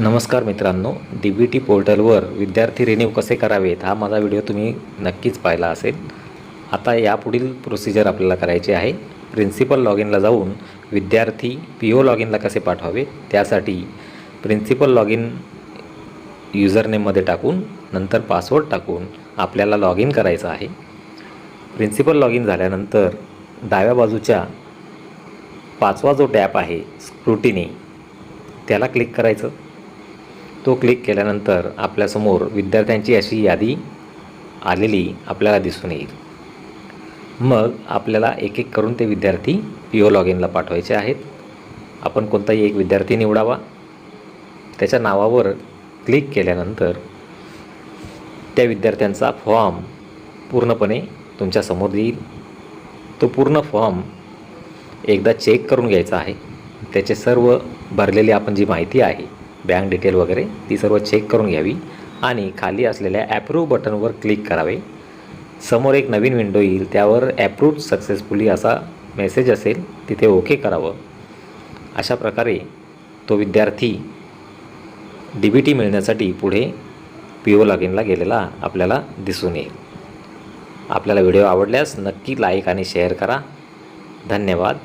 नमस्कार मित्रांनो डी बी टी पोर्टलवर विद्यार्थी रिन्यू कसे करावेत हा माझा व्हिडिओ तुम्ही नक्कीच पाहिला असेल. आता यापुढील प्रोसिजर आपल्याला करायची आहे. प्रिन्सिपल लॉग इनला जाऊन विद्यार्थी पी ओ लॉग इनला कसे पाठवावे त्यासाठी प्रिन्सिपल लॉग इन युजरनेममध्ये टाकून नंतर पासवर्ड टाकून आपल्याला लॉग इन करायचं आहे. प्रिन्सिपल लॉग इन झाल्यानंतर डाव्या बाजूच्या पाचवा जो टॅप आहे स्क्रुटिनी त्याला क्लिक करायचं. तो क्लिक केल्यानंतर आपल्यासमोर विद्यार्थ्यांची अशी यादी आलेली आपल्याला दिसून येईल. मग आपल्याला एक एक करून ते विद्यार्थी पी ओ लॉग इनला पाठवायचे आहेत. आपण कोणताही एक विद्यार्थी निवडावा. त्याच्या नावावर क्लिक केल्यानंतर त्या विद्यार्थ्यांचा फॉर्म पूर्णपणे तुमच्यासमोर येईल. तो पूर्ण फॉर्म एकदा चेक करून घ्यायचा आहे. त्याचे सर्व भरलेली आपण जी माहिती आहे बँक डिटेल वगैरे ती सर्व चेक करून घ्यावी आणि खाली असलेल्या ॲप्रूव्ह बटनवर क्लिक करावे. समोर एक नवीन विंडो येईल त्यावर ॲप्रूव्ह सक्सेसफुली असा मेसेज असेल तिथे ओके करावं. अशा प्रकारे तो विद्यार्थी डी बी टी मिळण्यासाठी पुढे पी ओ लॉगिनला गेलेला आपल्याला दिसून येईल. आपल्याला व्हिडिओ आवडल्यास नक्की लाईक आणि शेअर करा. धन्यवाद.